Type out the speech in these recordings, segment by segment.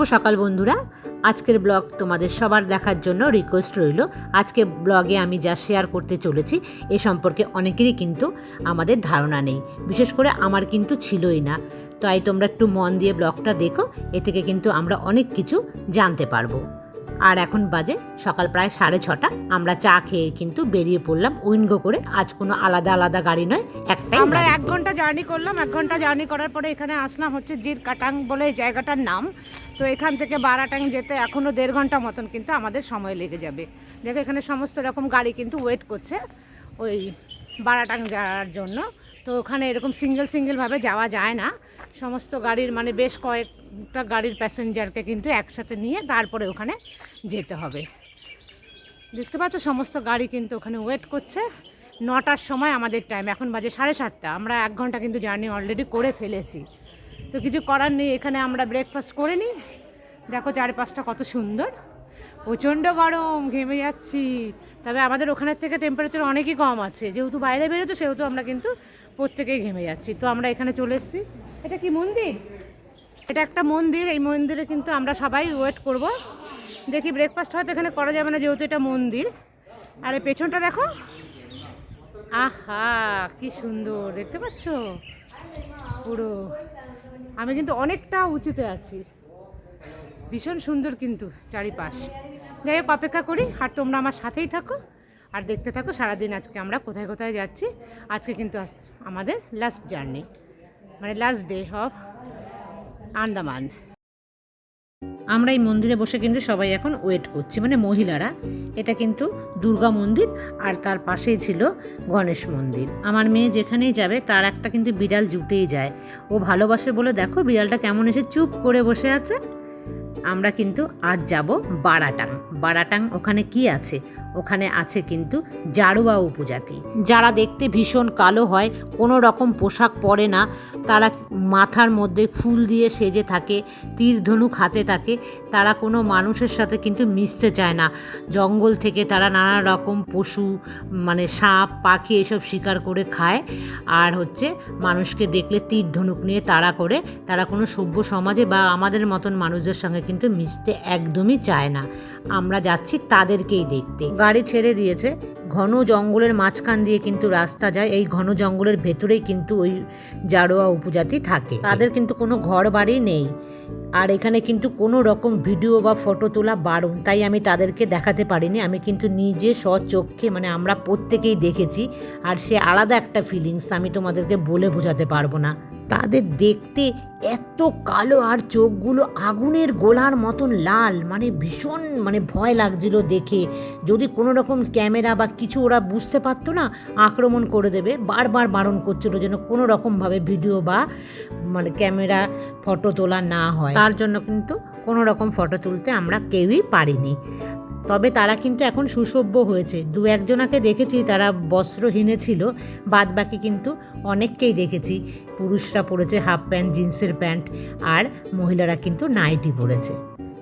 সকাল বন্ধুরা। আজকের ব্লগ তোমাদের সবার দেখার জন্য রিকোয়েস্ট রইল। আজকে ব্লগে আমি যা শেয়ার করতে চলেছি, এ সম্পর্কে অনেকেরই কিন্তু আমাদের ধারণা নেই। বিশেষ করে আমার কিন্তু ছিলই না। তাই তোমরা একটু মন দিয়ে ব্লগটা দেখো, এ থেকে কিন্তু আমরা অনেক কিছু জানতে পারব। আর এখন বাজে সকাল প্রায় সাড়ে ছটা। আমরা চা খেয়ে কিন্তু বেরিয়ে পড়লাম উইনগো করে। আজ কোনো আলাদা আলাদা গাড়ি নয় একটাই আমরা এক ঘণ্টা জার্নি করলাম এক ঘণ্টা জার্নি করার পরে এখানে আসলাম হচ্ছে জির কাটাং বলে এই জায়গাটার নাম। তো এখান থেকে বারাটাং যেতে এখনও দেড় ঘণ্টা মতন কিন্তু আমাদের সময় লেগে যাবে। দেখো এখানে সমস্ত রকম গাড়ি কিন্তু ওয়েট করছে ওই বারাটাং যাওয়ার জন্য। তো ওখানে এরকম সিঙ্গেল সিঙ্গেলভাবে যাওয়া যায় না। সমস্ত গাড়ির মানে বেশ কয়েকটা গাড়ির প্যাসেঞ্জারকে কিন্তু একসাথে নিয়ে তারপরে ওখানে যেতে হবে। দেখতে পাচ্ছ সমস্ত গাড়ি কিন্তু ওখানে ওয়েট করছে। নটার সময় আমাদের টাইম এখন বাজে সাড়ে সাতটা। আমরা এক ঘণ্টা কিন্তু জার্নি অলরেডি করে ফেলেছি। তো কিছু করার নেই, এখানে আমরা ব্রেকফাস্ট করে নিই। দেখো চারপাশটা কত সুন্দর। প্রচণ্ড গরম, ঘেমে যাচ্ছি। তবে আমাদের ওখানের থেকে টেম্পারেচার অনেকই কম আছে। যেহেতু বাইরে বেরোতো সেহেতু আমরা কিন্তু প্রত্যেকেই ঘেমে যাচ্ছি। তো আমরা এখানে চলে এসেছি। এটা কি মন্দির? এটা একটা মন্দির। এই মন্দিরে কিন্তু আমরা সবাই ওয়েট করব। দেখি ব্রেকফাস্ট হয়তো এখানে করা যাবে না, যেহেতু এটা মন্দির। আর এই পেছনটা দেখো। আহা, কি সুন্দর। দেখতে পাচ্ছ? পুরো। আমি কিন্তু অনেকটা উঁচুতে আছি। ভীষণ সুন্দর কিন্তু চারিপাশ। যাই হোক, অপেক্ষা করি। আর তোমরা আমার সাথেই থাকো। আর দেখতে থাকো, সারাদিন আজকে আমরা কোথায় কোথায় যাচ্ছি। আজকে কিন্তু আমাদের লাস্ট জার্নি মানে লাস্ট ডে অফ আন্দামান। আমরা এই মন্দিরে বসে কিন্তু সবাই এখন ওয়েট করছি মানে মহিলারা। এটা কিন্তু দুর্গা মন্দির আর তার পাশেই ছিল গণেশ মন্দির। আমার মেয়ে যেখানেই যাবে, তার একটা কিন্তু বিড়াল জুটেই যায়। ও ভালোবাসে বলে, দেখো, বিড়ালটা কেমন এসে চুপ করে বসে আছে। আমরা কিন্তু আজ যাব বারাটাং। বারাটাং ওখানে কি আছে? ওখানে আছে কিন্তু জারোয়া উপজাতি। যারা দেখতে ভীষণ কালো হয়, কোনো রকম পোশাক পরে না, তারা মাথার মধ্যে ফুল দিয়ে সেজে থাকে তীর ধনুক হাতে থাকে, তারা কোনো মানুষের সাথে কিন্তু মিশতে চায় না। জঙ্গল থেকে তারা নানা রকম পশু মানে সাপ, পাখি এসব শিকার করে খায়, আর হচ্ছে মানুষকে দেখলে তীর ধনুক নিয়ে তাড়া করে, তারা কোনো সভ্য সমাজে বা আমাদের মতন মানুষদের সঙ্গে কিন্তু মিশতে একদমই চায় না। আমরা যাচ্ছি তাদেরকেই দেখতে। গাড়ি ছেড়ে দিয়েছে। ঘন জঙ্গলের মাঝখান দিয়ে কিন্তু রাস্তা যায়। এই ঘন জঙ্গলের ভেতরেই কিন্তু ওই জারোয়া উপজাতি থাকে। তাদের কিন্তু কোনো ঘর বাড়ি নেই। আর এখানে কিন্তু কোনো রকম ভিডিও বা ফটো তোলা বারণ। তাই আমি তাদেরকে দেখাতে পারিনি। আমি কিন্তু নিজে স্বচক্ষে মানে আমরা প্রত্যেকেই দেখেছি। আর সে আলাদা একটা ফিলিংস আমি তোমাদেরকে বলে বোঝাতে পারব না। তাদের দেখতে এত কালো আর চোখগুলো আগুনের গোলার মতন লাল মানে ভীষণ মানে ভয় লাগছিল দেখে। যদি কোনো রকম ক্যামেরা বা কিছু ওরা বুঝতে পারতো না, আক্রমণ করে দেবে, বারবার বারণ করছিল যেন কোনো রকমভাবে ভিডিও বা মানে ক্যামেরা ফটো তোলা না হয়। তার জন্য কিন্তু কোনো রকম ফটো তুলতে আমরা কেউই পারিনি। তবে তারা কিন্তু এখন সুসভ্য হয়েছে। দু একজনাকে দেখেছি তারা বস্ত্রহীনে ছিল বাদ বাকি কিন্তু অনেককেই দেখেছি। পুরুষরা পরেছে হাফ প্যান্ট, জিন্সের প্যান্ট, আর মহিলারা কিন্তু নাইটি পরেছে।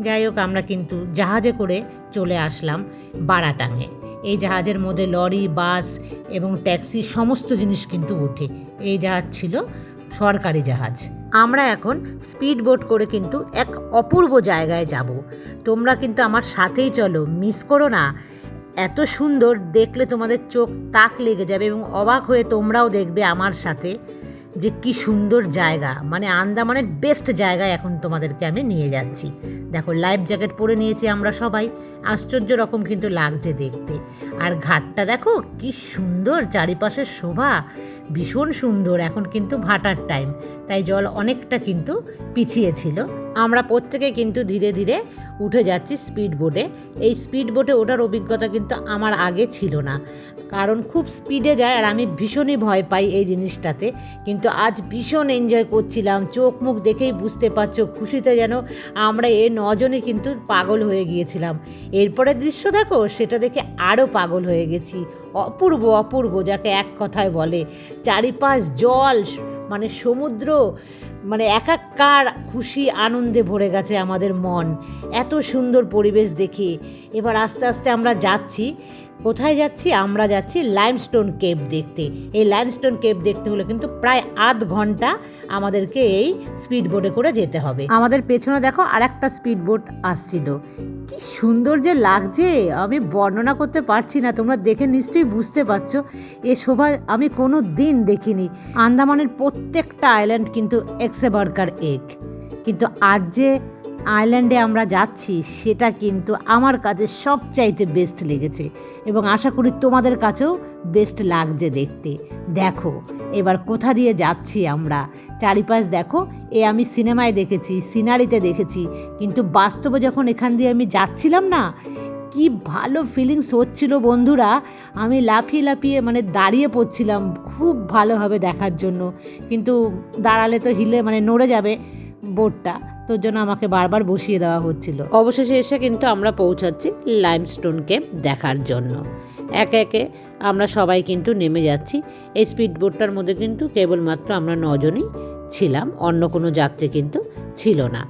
যাই হোক, আমরা কিন্তু জাহাজে করে চলে আসলাম বারাটাঙে। এই জাহাজের মধ্যে লরি, বাস এবং ট্যাক্সি সমস্ত জিনিস কিন্তু ওঠে। এই জাহাজ ছিল সরকারি জাহাজ। আমরা এখন স্পিড বোট করে কিন্তু এক অপূর্ব জায়গায় যাব। তোমরা কিন্তু আমার সাথেই চলো, মিস করো না। এত সুন্দর দেখলে তোমাদের চোখ তাক লেগে যাবে এবং অবাক হয়ে তোমরাও দেখবে আমার সাথে যে কি সুন্দর জায়গা। মানে আন্দামানের বেস্ট জায়গায় এখন তোমাদেরকে আমি নিয়ে যাচ্ছি। দেখো লাইফ জ্যাকেট পরে নিয়েছি আমরা সবাই। আশ্চর্য রকম কিন্তু লাগছে দেখতে। আর ঘাটটা দেখো, কি সুন্দর চারিপাশের শোভা। ভীষণ সুন্দর এখন কিন্তু ভাটার টাইম তাই জল অনেকটা কিন্তু পিছিয়ে ছিল। আমরা প্রত্যেকে কিন্তু ধীরে ধীরে উঠে যাচ্ছি স্পিড বোটে এই স্পিড বোটে ওঠার অভিজ্ঞতা কিন্তু আমার আগে ছিল না। কারণ খুব স্পিডে যায় আর আমি ভীষণই ভয় পাই এই জিনিসটাতে। কিন্তু আজ ভীষণ এনজয় করছিলাম। চোখ মুখ দেখেই বুঝতে পারছ, খুশিতে যেন আমরা এ নজনে কিন্তু পাগল হয়ে গিয়েছিলাম। এরপরের দৃশ্য দেখো, সেটা দেখে আরও পাগল হয়ে গেছি। অপূর্ব অপূর্ব যাকে এক কথায় বলে। চারিপাশ জল মানে সমুদ্র মানে একাকার খুশি আনন্দে ভরে গেছে আমাদের মন। এত সুন্দর পরিবেশ দেখে। এবার আস্তে আস্তে আমরা যাচ্ছি। কোথায় যাচ্ছি? আমরা যাচ্ছি লাইমস্টোন কেভ দেখতে। এই লাইমস্টোন কেভ দেখতে হলে কিন্তু প্রায় আধ ঘণ্টা আমাদেরকে এই স্পিড বোটে করে যেতে হবে। আমাদের পেছনে দেখো আর একটা স্পিড বোট আসছিল। কি সুন্দর যে লাগছে! আমি বর্ণনা করতে পারছি না, তোমরা দেখে নিশ্চয়ই বুঝতে পারছ। এ শোভা আমি কোনো দিন দেখিনি। আন্দামানের প্রত্যেকটা আইল্যান্ড কিন্তু এক্সেবার্কার এক কিন্তু আজ যে আইল্যান্ডে আমরা যাচ্ছি, সেটা কিন্তু আমার কাছে সবচাইতে বেস্ট লেগেছে এবং আশা করি তোমাদের কাছেও বেস্ট লাগছে দেখতে। দেখো, এবার কোথা দিয়ে যাচ্ছি আমরা? চারিপাশ দেখো, এ আমি সিনেমায় দেখেছি, সিনারিতে দেখেছি, কিন্তু বাস্তবে যখন এখান দিয়ে আমি যাচ্ছিলাম না, কি ভালো ফিলিংস হচ্ছিল বন্ধুরা। আমি লাফিয়ে লাফিয়ে মানে দাঁড়িয়ে পড়ছিলাম খুব ভালোভাবে দেখার জন্য, কিন্তু দাঁড়ালে তো হিলে মানে নড়ে যাবে বোর্ডটা তোর জন্য আমাকে বারবার বসিয়ে দেওয়া হচ্ছিল। অবশেষে এসে কিন্তু আমরা পৌঁছাচ্ছি লাইমস্টোন দেখার জন্য। একে একে আমরা সবাই কিন্তু নেমে যাচ্ছি। এই স্পিড বোটটার মধ্যে কিন্তু কেবলমাত্র আমরা নজনই ছিলাম, অন্য কোনো যাত্রী কিন্তু ছিল না।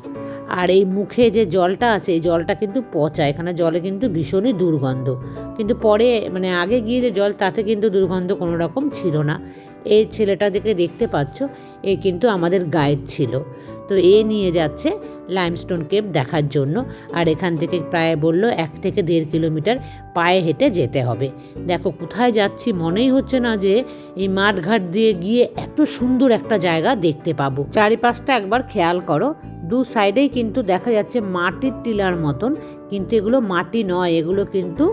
আর এই মুখে যে জলটা আছে, এই জলটা কিন্তু পচা, এখানে জলে কিন্তু ভীষণই দুর্গন্ধ। কিন্তু পরে মানে আগে গিয়ে যে জল, তাতে কিন্তু দুর্গন্ধ কোনো রকম ছিল না। এই ছেলেটা দেখে দেখতে পাচ্ছ, এ কিন্তু আমাদের গাইড ছিল। তো এ নিয়ে যাচ্ছে লাইমস্টোন কেপ দেখার জন্য। আর এখান থেকে প্রায় বলল এক থেকে দেড় কিলোমিটার পায়ে হেঁটে যেতে হবে। দেখো, কোথায় যাচ্ছি মনেই হচ্ছে না যে এই মাঠঘাট দিয়ে গিয়ে এত সুন্দর একটা জায়গা দেখতে পাবো। চারিপাশটা একবার খেয়াল করো, দু সাইডেই কিন্তু দেখা যাচ্ছে মাটির টিলার মতন। কিন্তু এগুলো মাটি নয়, এগুলো কিন্তু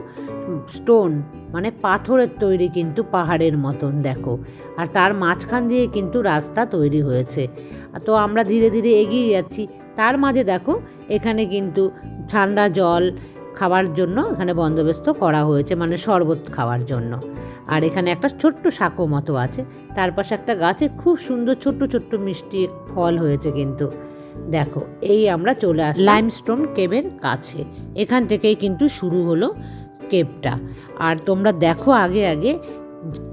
স্টোন মানে পাথরের তৈরি কিন্তু পাহাড়ের মতন, দেখো। আর তার মাঝখান দিয়ে কিন্তু রাস্তা তৈরি হয়েছে। তো আমরা ধীরে ধীরে এগিয়ে যাচ্ছি। তার মাঝে দেখো, এখানে কিন্তু ঠান্ডা জল খাওয়ার জন্য এখানে বন্দোবস্ত করা হয়েছে মানে শরবত খাওয়ার জন্য। আর এখানে একটা ছোট্ট সাঁকো মতো আছে। তার পাশে একটা গাছে খুব সুন্দর ছোট্ট ছোট্ট মিষ্টি ফল হয়েছে কিন্তু। দেখো, এই আমরা চলে আসি লাইমস্টোন কেবের কাছে। এখান থেকেই কিন্তু শুরু হলো কেপটা। আর তোমরা দেখো আগে আগে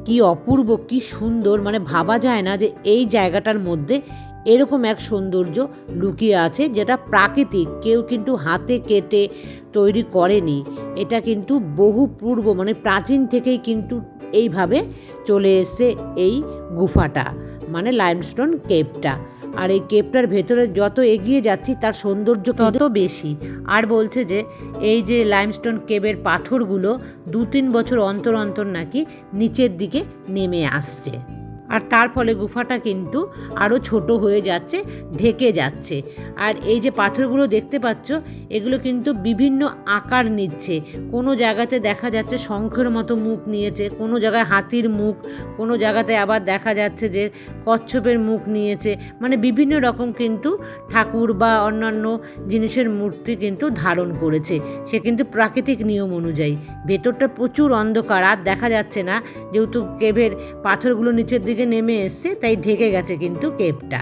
কি অপূর্ব, কি সুন্দর মানে ভাবা যায় না যে এই জায়গাটার মধ্যে এরকম এক সৌন্দর্য লুকিয়ে আছে যেটা প্রাকৃতিক, কেউ কিন্তু হাতে কেটে তৈরি করেনি। এটা কিন্তু বহু পূর্ব মানে প্রাচীন থেকেই কিন্তু এইভাবে চলে এসে এই গুফাটা মানে লাইমস্টোন কেপটা আর এই কেপটার ভেতরে যত এগিয়ে যাচ্ছি তার সৌন্দর্য তত বেশি। আর বলছে যে, এই যে লাইমস্টোন কেবের পাথরগুলো দু তিন বছর অন্তর অন্তর নাকি নিচের দিকে নেমে আসছে। আর তার ফলে গুফাটা কিন্তু আরও ছোট হয়ে যাচ্ছে, ঢেকে যাচ্ছে। আর এই যে পাথরগুলো দেখতে পাচ্ছ, এগুলো কিন্তু বিভিন্ন আকার নিচ্ছে। কোনো জায়গাতে দেখা যাচ্ছে শঙ্খের মতো মুখ নিয়েছে, কোনো জায়গায় হাতির মুখ, কোনো জায়গাতে আবার দেখা যাচ্ছে যে কচ্ছপের মুখ নিয়েছে। মানে বিভিন্ন রকম কিন্তু ঠাকুর বা অন্যান্য জিনিসের মূর্তি কিন্তু ধারণ করেছে। সে কিন্তু প্রাকৃতিক নিয়ম অনুযায়ী। ভেতরটা প্রচুর অন্ধকার, আর দেখা যাচ্ছে না। যেহেতু কেভের পাথরগুলো নিচের দিকে নেমে এসছে, তাই ঢেকে গেছে কিন্তু কেপটা।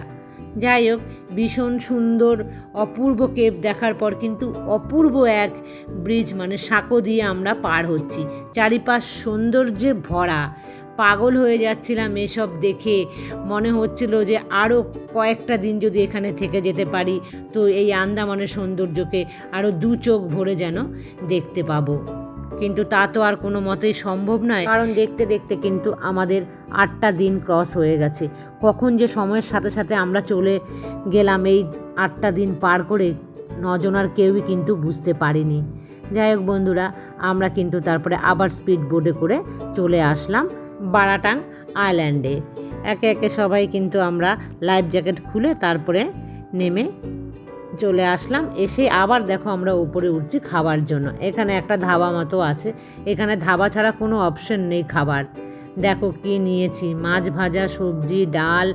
যাই হোক, ভীষণ সুন্দর, অপূর্ব কেপ দেখার পর কিন্তু অপূর্ব এক ব্রিজ মানে সাঁকো দিয়ে আমরা পার হচ্ছি। চারিপাশ সৌন্দর্যে ভরা। পাগল হয়ে যাচ্ছিলাম এসব দেখে। মনে হচ্ছিল যে আরও কয়েকটা দিন যদি এখানে থেকে যেতে পারি, তো এই আন্দামানের সৌন্দর্যকে আরও দু চোখ ভরে যেন দেখতে পাবো। কিন্তু তা তো আর কোনো মতেই সম্ভব নয়। কারণ দেখতে দেখতে কিন্তু আমাদের আটটা দিন ক্রস হয়ে গেছে। কখন যে সময়ের সাথে সাথে আমরা চলে গেলাম এই আটটা দিন পার করে নজনার কেউই কিন্তু বুঝতে পারিনি। যাই হোক বন্ধুরা, আমরা কিন্তু তারপরে আবার স্পিড বোটে করে চলে আসলাম বারাটাং আইল্যান্ডে একে একে সবাই কিন্তু আমরা লাইফ জ্যাকেট খুলে তারপরে নেমে চলে আসলাম, এসে আবার দেখো আমরা উপরে উঠছি খাবার জন্য। এখানে একটা ধাবা মতো আছে, এখানে ধাবা ছাড়া কোনো অপশন নেই খাবার। দেখো কি নিয়েছি, মাছ ভাজা, সবজি, ডাল,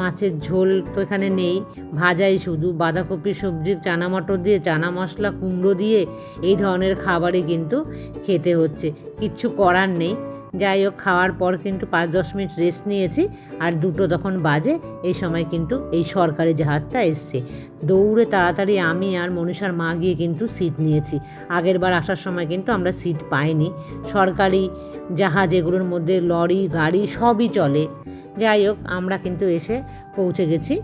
মাছের ঝোল তো এখানে নেই। ভাজাই শুধু, বাঁধাকপি সবজি, চানা মটর দিয়ে, চানা মশলা, কুমড়ো দিয়ে, এই ধরনের খাবারই কিন্তু খেতে হচ্ছে। কিচ্ছু করার নেই। যাই হোক, খাওয়ার পর কিন্তু পাঁচ দশ মিনিট রেস্ট নিয়েছি। আর দুটো তখন বাজে, এই সময় কিন্তু এই সরকারি জাহাজটা এসছে। দৌড়ে তাড়াতাড়ি আমি আর মনীষার মা গিয়ে কিন্তু সিট নিয়েছি। আগের বার আসার সময় কিন্তু আমরা সিট পাইনি। সরকারি জাহাজ এগুলোর মধ্যে লরি, গাড়ি সবই চলে। যাই হোক, আমরা কিন্তু এসে পৌঁছে গেছি।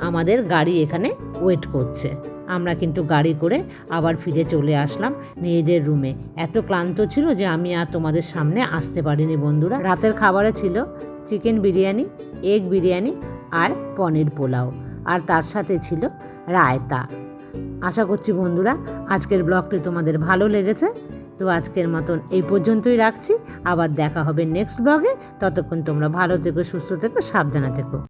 আমাদের গাড়ি এখানে ওয়েট করছে। আমরা কিন্তু গাড়ি করে আবার ফিরে চলে আসলাম মেয়েদের রুমে এত ক্লান্ত ছিল যে আমি আর তোমাদের সামনে আসতে পারিনি বন্ধুরা। রাতের খাবারে ছিল চিকেন বিরিয়ানি এগ বিরিয়ানি আর পনির পোলাও। আর তার সাথে ছিল রায়তা। আশা করছি বন্ধুরা আজকের ব্লগটি তোমাদের ভালো লেগেছে। তো আজকের মতন এই পর্যন্তই রাখছি। আবার দেখা হবে নেক্সট ব্লগে ততক্ষণ তোমরা ভালো থেকো, সুস্থ থেকো, সাবধানে থেকো।